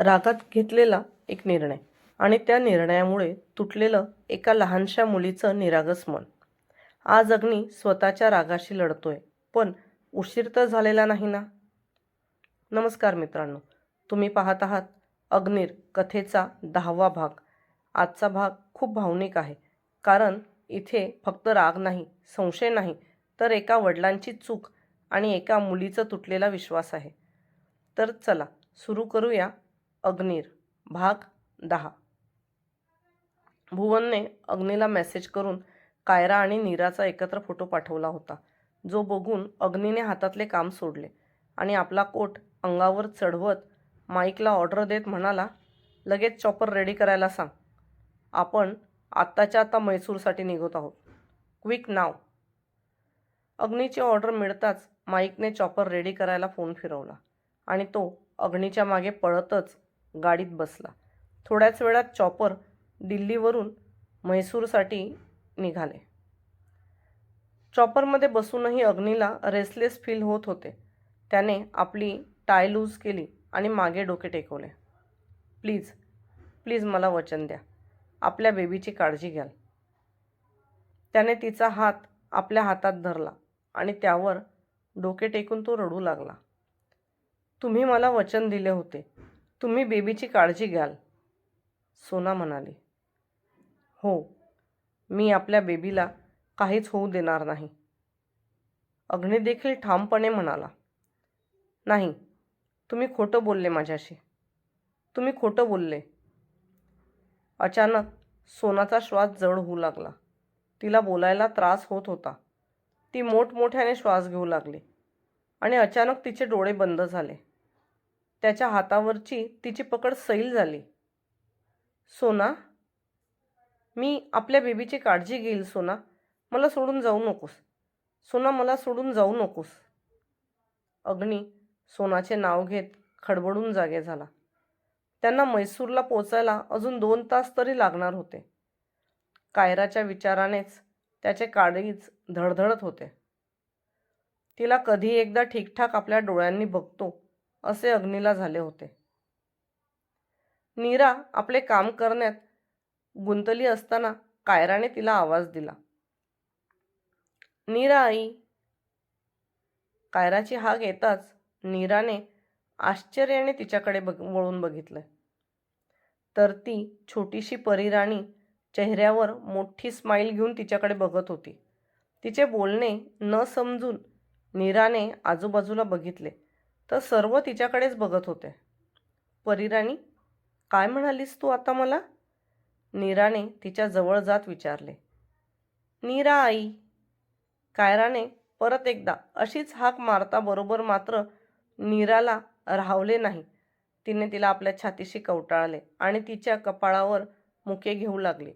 रागात घेतलेला एक निर्णय आणि त्या निर्णयामुळे तुटलेलं एका लहानशा मुलीचं निरागस मन आज अग्नी स्वतःच्या रागाशी लढतोय पण उशीर तर झालेला नाही ना? नमस्कार मित्रांनो तुम्ही पाहत आहात अग्निर कथेचा दहावा भाग. आजचा भाग खूप भावनिक आहे कारण इथे फक्त राग नाही संशय नाही तर एका वडिलांची चूक आणि एका मुलीचा तुटलेला विश्वास आहे. तर चला सुरू करूया अग्नीर भाग दहा. भुवनने अग्नीला मेसेज करून कायरा आणि नीराचा एकत्र फोटो पाठवला होता. जो बघून अग्नीने हातातले काम सोडले आणि आपला कोट अंगावर चढवत माईकला ऑर्डर देत म्हणाला लगेच चॉपर रेडी करायला सांग. आपण आत्ताच्या आता मैसूरसाठी निघत आहोत. क्विक नाव अग्नीची ऑर्डर मिळताच माईकने चॉपर रेडी करायला फोन फिरवला आणि तो अग्नीच्या मागे पळतच गाडीत बसला. थोड्याच वेळात चॉपर दिल्लीवरून म्हैसूरसाठी निघाले. चॉपरमध्ये बसूनही अग्नीला रेसलेस फील होत होते. त्याने आपली टाय लूज केली आणि मागे डोके टेकवले. प्लीज प्लीज मला वचन द्या. आपल्या बेबीची काळजी घ्याल. त्याने तिचा हात आपल्या हातात धरला आणि त्यावर डोके टेकून तो रडू लागला. तुम्ही मला वचन दिले होते. तुम्ही बेबीची काळजी घ्याल सोना म्हणाली. हो मी आपल्या बेबीला काहीच होऊ देणार नाही. अग्नी देखील ठामपणे म्हणाला. नाही तुम्ही खोटं बोलले माझ्याशी. तुम्ही खोटं बोलले. अचानक सोनाचा श्वास जड होऊ लागला. तिला बोलायला त्रास होत होता. ती मोठमोठ्याने श्वास घेऊ लागली आणि अचानक तिचे डोळे बंद झाले. त्याच्या हातावरची तिची पकड सैल झाली. सोना मी आपल्या बेबीची काळजी घेईल सोना. मला सोडून जाऊ नकोस. सोना मला सोडून जाऊ नकोस. अग्नी सोनाचे नाव घेत खडबडून जागे झाला. त्यांना म्हैसूरला पोचायला अजून दोन तास तरी लागणार होते. कायराच्या विचारानेच त्याचे काळीच धडधडत होते. तिला कधी एकदा ठीकठाक आपल्या डोळ्यांनी बघतो असे अग्नीला झाले होते. नीरा आपले काम करण्यात गुंतली असताना कायराने तिला आवाज दिला. नीरा आई कायराची हाक येताच नीराने आश्चर्याने तिच्याकडे बघ वळून बघितलं. तर ती छोटीशी परीराणी चेहऱ्यावर मोठी स्माईल घेऊन तिच्याकडे बघत होती. तिचे बोलणे न समजून नीराने आजूबाजूला बघितले. तर सर्व तिच्याकडेच बघत होते. परिराणी काय म्हणालीस तू आता मला? नीराने तिच्या जवळ जात विचारले. नीरा आई कायराने परत एकदा अशीच हाक मारता बरोबर मात्र नीराला राहवले नाही. तिने तिला आपल्या छातीशी कवटाळले आणि तिच्या कपाळावर मुके घेऊ लागले.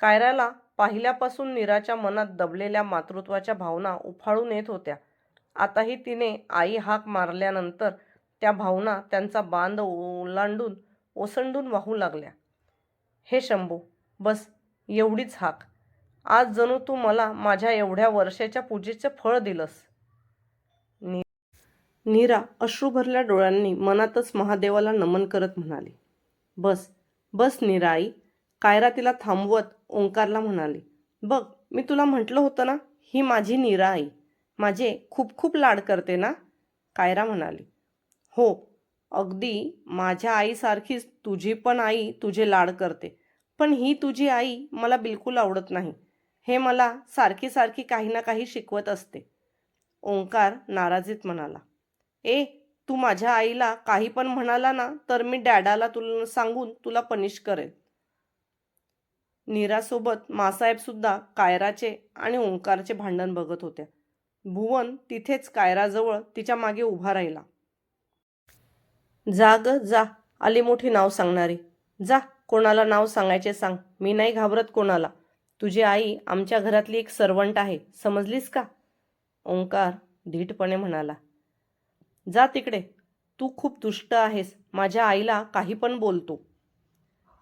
कायराला पाहिल्यापासून नीराच्या मनात दबलेल्या मातृत्वाच्या भावना उफाळून येत होत्या. आताही तिने आई हाक मारल्यानंतर त्या भावना त्यांचा बांध ओलांडून ओसंडून वाहू लागल्या. हे शंभू बस एवढीच हाक. आज जणू तू मला माझ्या एवढ्या वर्षाच्या पूजेचं फळ दिलंस. नी नीरा अश्रूभरल्या डोळ्यांनी मनातच महादेवाला नमन करत म्हणाली. बस बस नीरा आई कायरा तिला थांबवत ओंकारला म्हणाली. बघ मी तुला म्हटलं होतं ना ही माझी नीरा आई. माझे खूप खूप लाड करते ना? कायरा म्हणाली. हो अगदी माझ्या आईसारखीच तुझी पण आई तुझे लाड करते. पण ही तुझी आई मला बिलकुल आवडत नाही. हे मला सारखी सारखी काही ना काही शिकवत असते. ओंकार नाराजीत म्हणाला. ए तू माझ्या आईला काही पण म्हणाला ना तर मी डॅडाला तुला सांगून तुला पनिश करेल. नीरासोबत मासाहेबसुद्धा कायराचे आणि ओंकारचे भांडण बघत होत्या. भुवन तिथेच कायराजवळ तिच्यामागे उभा राहिला. जा ग जा. आली मोठी नाव सांगणारी. जा कोणाला नाव सांगायचे सांग. मी नाही घाबरत कोणाला. तुझी आई आमच्या घरातली एक सर्वंट आहे. समजलीस का? ओंकार धीटपणे म्हणाला. जा तिकडे. तू खूप दुष्ट आहेस. माझ्या आईला काही पण बोलतो.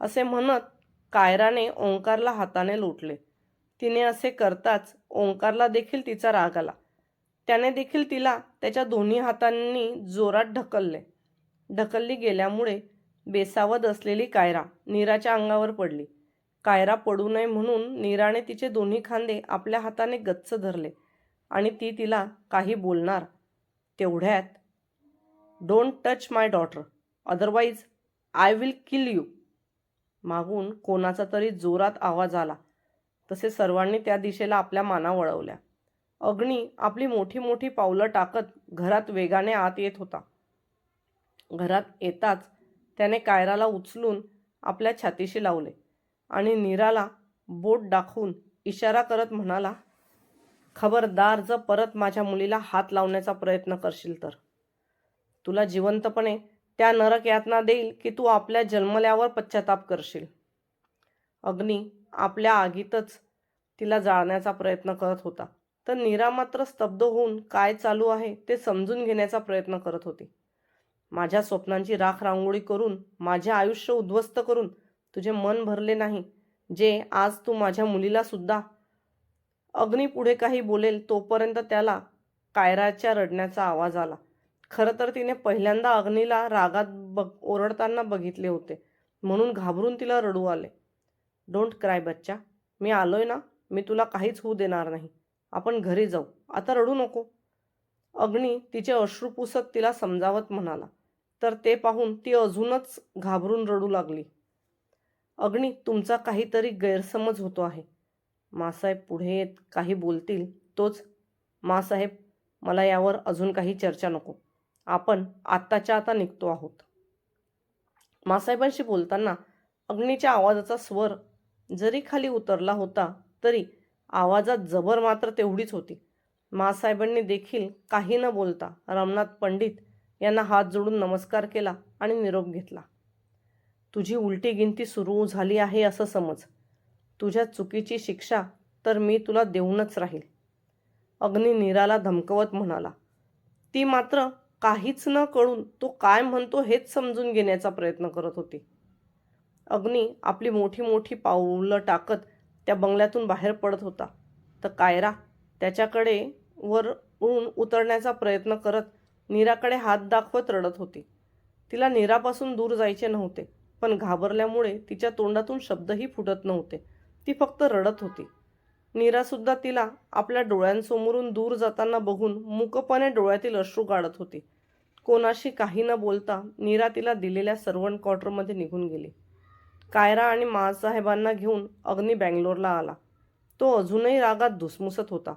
असे म्हणत कायराने ओंकारला हाताने लोटले. तिने असे करताच ओंकारला देखील तिचा राग आला. त्याने देखील तिला त्याच्या दोन्ही हातांनी जोरात ढकलले. ढकलली गेल्यामुळे बेसावध असलेली कायरा नीराच्या अंगावर पडली. कायरा पडू नये म्हणून नीराने तिचे दोन्ही खांदे आपल्या हाताने गच्च धरले आणि ती तिला काही बोलणार तेवढ्यात don't touch my daughter otherwise I will kill you मागून कोणाचा तरी जोरात आवाज आला. तसे सर्वांनी त्या दिशेला आपल्या माना वळवल्या. अग्नी आपली मोठी मोठी पावलं टाकत घरात वेगाने आत येत होता. घरात येताच त्याने कायराला उचलून आपल्या छातीशी लावले आणि नीराला बोट दाखवून इशारा करत म्हणाला खबरदार जर परत माझ्या मुलीला हात लावण्याचा प्रयत्न करशील तर. तुला जिवंतपणे त्या नरक यातना देईल की तू आपल्या जन्मल्यावर पश्चाताप करशील. अग्नी आपल्या आगीतच तिला जाळण्याचा प्रयत्न करत होता. तर नीरा मात्र स्तब्ध होऊन काय चालू आहे ते समजून घेण्याचा प्रयत्न करत होती. माझ्या स्वप्नांची राख रांगोळी करून माझे आयुष्य उद्ध्वस्त करून तुझे मन भरले नाही जे आज तू माझ्या मुलीला सुद्धा अग्नी पुढे काही बोलेल तोपर्यंत त्याला कायराच्या रडण्याचा आवाज आला. खरं तर तिने पहिल्यांदा अग्नीला रागात बघ ओरडताना बघितले होते. म्हणून घाबरून तिला रडू आले. डोंट क्राय बच्चा. मी आलोय ना. मी तुला काहीच होऊ देणार नाही. आपण घरी जाऊ. आता रडू नको. अग्नी तिचे अश्रू पुसत तिला समजावत म्हणाला. तर ते पाहून ती अजूनच घाबरून रडू लागली. अग्नी तुमचा काहीतरी गैरसमज होतो आहे. मासाहेब पुढे येत काही बोलतील तोच मासाहेब मला यावर अजून काही चर्चा नको. आपण आत्ताच्या आता निघतो आहोत. मासाहेबांशी बोलताना अग्नीच्या आवाजाचा स्वर जरी खाली उतरला होता तरी आवाजात जबर मात्र तेवढीच होती. मासाहेबांनी देखील काही न बोलता रमनाथ पंडित यांना हात जोडून नमस्कार केला आणि निरोप घेतला. तुझी उलटी गिनती सुरू झाली आहे असं समज. तुझ्या चुकीची शिक्षा तर मी तुला देऊनच राहील. अग्नी नीराला धमकवत म्हणाला. ती मात्र काहीच न कळून तो काय म्हणतो हेच समजून घेण्याचा प्रयत्न करत होती. अग्नी आपली मोठी मोठी पाऊलं टाकत त्या बंगल्यातून बाहेर पडत होता. तर कायरा त्याच्याकडे वर ऊन उतरण्याचा प्रयत्न करत नीराकडे हात दाखवत रडत होती. तिला नीरापासून दूर जायचे नव्हते पण घाबरल्यामुळे तिच्या तोंडातून शब्दही फुटत नव्हते. ती फक्त रडत होती. नीरासुद्धा तिला आपल्या डोळ्यांसमोरून दूर जाताना बघून मूकपणे डोळ्यातील अश्रू गाळत होती. कोणाशी काही न बोलता नीरा तिला दिलेल्या सर्वंट क्वार्टरमध्ये निघून गेली. कायरा आणि मासाहेबांना घेऊन अग्नी बँगलोरला आला. तो अजूनही रागात धुसमुसत होता.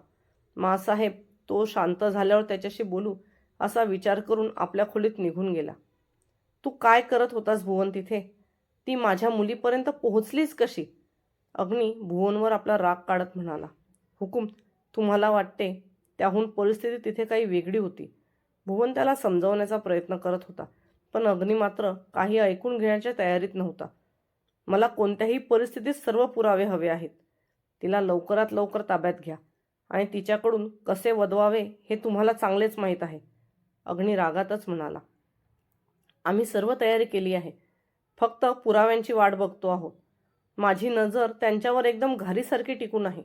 मासाहेब तो शांत झाल्यावर त्याच्याशी बोलू असा विचार करून आपल्या खोलीत निघून गेला. तू काय करत होतास भुवन तिथे? ती माझ्या मुलीपर्यंत पोहोचलीच कशी? अग्नी भुवनवर आपला राग काढत म्हणाला. हुकूम तुम्हाला वाटते त्याहून परिस्थिती तिथे काही वेगळी होती. भुवन त्याला समजावण्याचा प्रयत्न करत होता पण अग्नी मात्र काही ऐकून घेण्याच्या तयारीत नव्हता. मला कोणत्याही परिस्थितीत सर्व पुरावे हवे आहेत. तिला लवकरात लवकर ताब्यात घ्या. आणि तिच्याकडून कसे वदवावे हे तुम्हाला चांगलेच माहीत आहे. अग्नी रागातच म्हणाला. आम्ही सर्व तयारी केली आहे. फक्त पुराव्यांची वाट बघतो आहोत. माझी नजर त्यांच्यावर एकदम घारीसारखी टिकून आहे.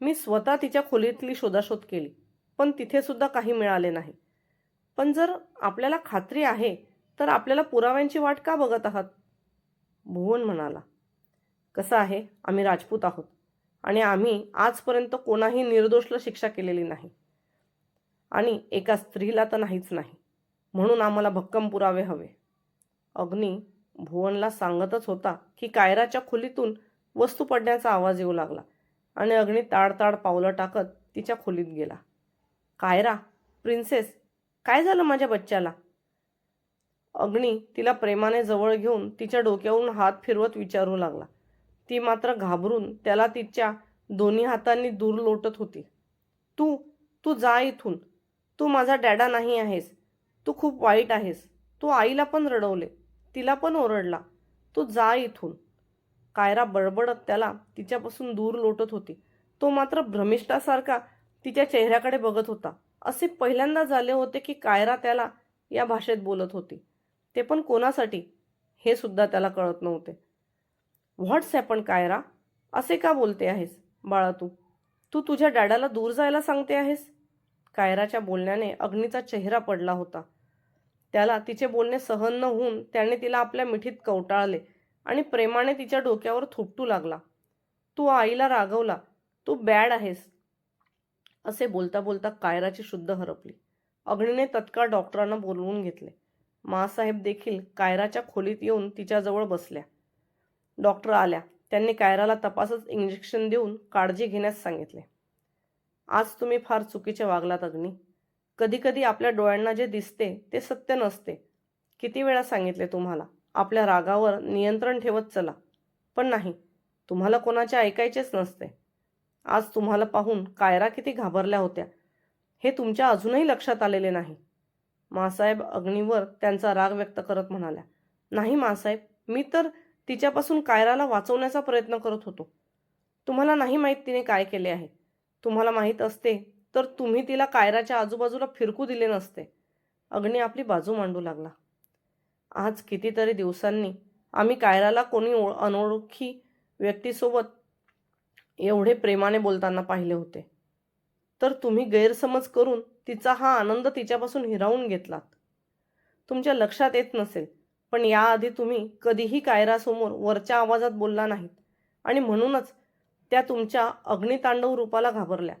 मी स्वतः तिच्या खोलीतली शोधाशोध केली पण तिथेसुद्धा काही मिळाले नाही. पण जर आपल्याला खात्री आहे तर आपल्याला पुराव्यांची वाट का बघत आहात? भुवन म्हणाला कसं आहे? आम्ही राजपूत आहोत आणि आम्ही आजपर्यंत कोणाही निर्दोषला शिक्षा केलेली नाही. आणि एका स्त्रीला तर नाहीच नाही म्हणून आम्हाला भक्कम पुरावे हवे. अग्नी भुवनला सांगतच होता की कायराच्या खोलीतून वस्तू पडण्याचा आवाज येऊ लागला आणि अग्नी ताडताड पावलं टाकत तिच्या खोलीत गेला. कायरा प्रिन्सेस काय झालं माझ्या बच्च्याला? अग्नी तिला प्रेमाने जवळ घेऊन तिच्या डोक्यावरून हात फिरवत विचारू लागला. ती मात्र घाबरून त्याला तिच्या दोन्ही हातांनी दूर लोटत होती. तू तू जा इथून. तू माझा डॅडा नाही आहेस. तू खूप वाईट आहेस. तू आईला पण रडवले. तिला पण ओरडला. तू जा इथून. कायरा बडबडत त्याला तिच्यापासून दूर लोटत होती. तो मात्र भ्रमिष्ठासारखा तिच्या चेहऱ्याकडे बघत होता. असे पहिल्यांदा झाले होते की कायरा त्याला या भाषेत बोलत होती. ते पण कोणासाठी? हे सुद्धा त्याला कळत नव्हते. व्हॉट्स हॅपन कायरा असे का बोलते आहेस? बाळा तू. तू तुझ्या डॅडाला दूर जायला सांगते आहेस? कायराच्या बोलण्याने अग्नीचा चेहरा पडला होता. त्याला तिचे बोलणे सहन न होऊन त्याने तिला आपल्या मिठीत कवटाळले आणि प्रेमाने तिच्या डोक्यावर थुपटू लागला. तू आईला रागवला. तू बॅड आहेस. असे बोलता बोलता कायराची शुद्ध हरपली. अग्नीने तत्काळ डॉक्टरांना बोलवून घेतले. मासाहेब देखील कायराच्या खोलीत येऊन तिच्याजवळ बसल्या. डॉक्टर आल्या. त्यांनी कायराला तपासच इंजेक्शन देऊन काळजी घेण्यास सांगितले. आज तुम्ही फार चुकीचे वागलात अग्नी. कधीकधी आपल्या डोळ्यांना जे दिसते ते सत्य नसते. किती वेळा सांगितले तुम्हाला? आपल्या रागावर नियंत्रण ठेवत चला. पण नाही तुम्हाला कोणाचे ऐकायचेच नसते. आज तुम्हाला पाहून कायरा किती घाबरल्या होत्या. हे तुमच्या अजूनही लक्षात आलेले नाही. मासाहेब अग्नीवर त्यांचा राग व्यक्त करत म्हणाल्या नाही मासाहेब मी तर तिच्यापासून कायराला वाचवण्याचा प्रयत्न करत होतो. तुम्हाला नाही माहीत तिने काय केले आहे. तुम्हाला माहीत असते तर तुम्ही तिला कायराच्या आजूबाजूला फिरकू दिले नसते. अग्नी आपली बाजू मांडू लागला. आज कितीतरी दिवसांनी आम्ही कायराला कोणी अनोळखी व्यक्तीसोबत एवढे प्रेमाने बोलताना पाहिले होते. तर तुम्ही गैरसमज करून तिचा हा आनंद तिच्यापासून हिरावून घेतलात. तुमच्या लक्षात येत नसेल पण याआधी तुम्ही कधीही कायरासमोर वरच्या आवाजात बोलला नाहीत आणि म्हणूनच त्या तुमच्या अग्नितांडव रूपाला घाबरल्या.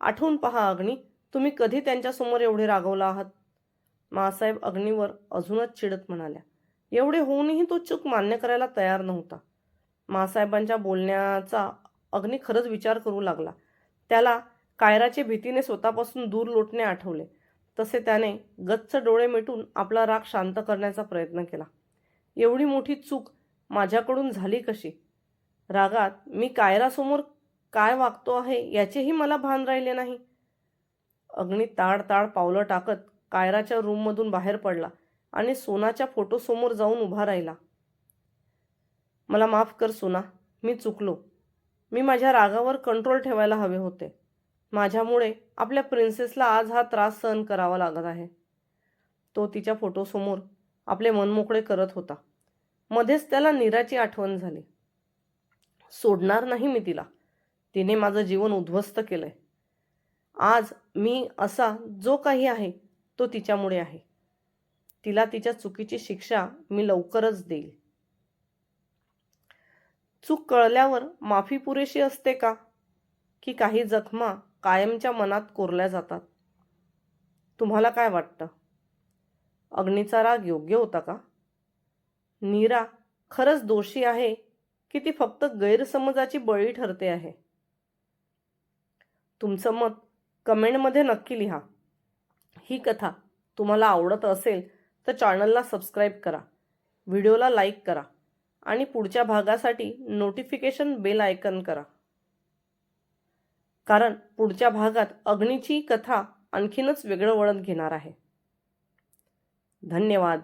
आठवून पहा अग्नी तुम्ही कधी त्यांच्यासमोर एवढे रागवला आहात? मासाहेब अग्नीवर अजूनच चिडत म्हणाल्या. एवढे होऊनही तो चूक मान्य करायला तयार नव्हता. मासाहेबांच्या बोलण्याचा अग्नी खरंच विचार करू लागला. त्याला कायराचे भीतीने स्वतःपासून दूर लोटणे आठवले. तसे त्याने गच्च डोळे मिटून आपला राग शांत करण्याचा प्रयत्न केला. एवढी मोठी चूक माझ्याकडून झाली कशी? रागात मी कायरासमोर काय वागतो आहे याचेही मला भान राहिले नाही. अग्नी ताड ताड पावलं टाकत कायराच्या रूममधून बाहेर पडला आणि सोनाच्या फोटोसमोर जाऊन उभा राहिला. मला माफ कर सोना. मी चुकलो. मी माझ्या रागावर कंट्रोल ठेवायला हवे होते. माझ्यामुळे आपल्या प्रिन्सेसला आज हा त्रास सहन करावा लागत आहे. तो तिच्या फोटोसमोर आपले मनमोकळे करत होता. मध्येच त्याला नीराची आठवण झाली. सोडणार नाही मी तिला. तिने माझं जीवन उद्ध्वस्त केलंय. आज मी असा जो काही आहे तो तिच्यामुळे आहे. तिला तिच्या चुकीची शिक्षा मी लवकरच देईल. चूक कळल्यावर माफी पुरेशी असते का? की काही जखमा कायमच्या मनात कोरल्या जातात. तुम्हाला काय वाटतं? अग्नीचा राग योग्य होता का? नीरा खरंच दोषी आहे की ती फक्त गैरसमजाची बळी ठरते आहे? तुमचं मत कमेंटमध्ये नक्की लिहा. ही कथा तुम्हाला आवडत असेल तर चॅनलला सबस्क्राईब करा व्हिडिओला लाईक करा आणि पुढच्या भागासाठी नोटिफिकेशन बेल आयकन करा. कारण पुढच्या भागात अग्नीची कथा आणखीनच वेगळं वळण घेणार आहे. धन्यवाद.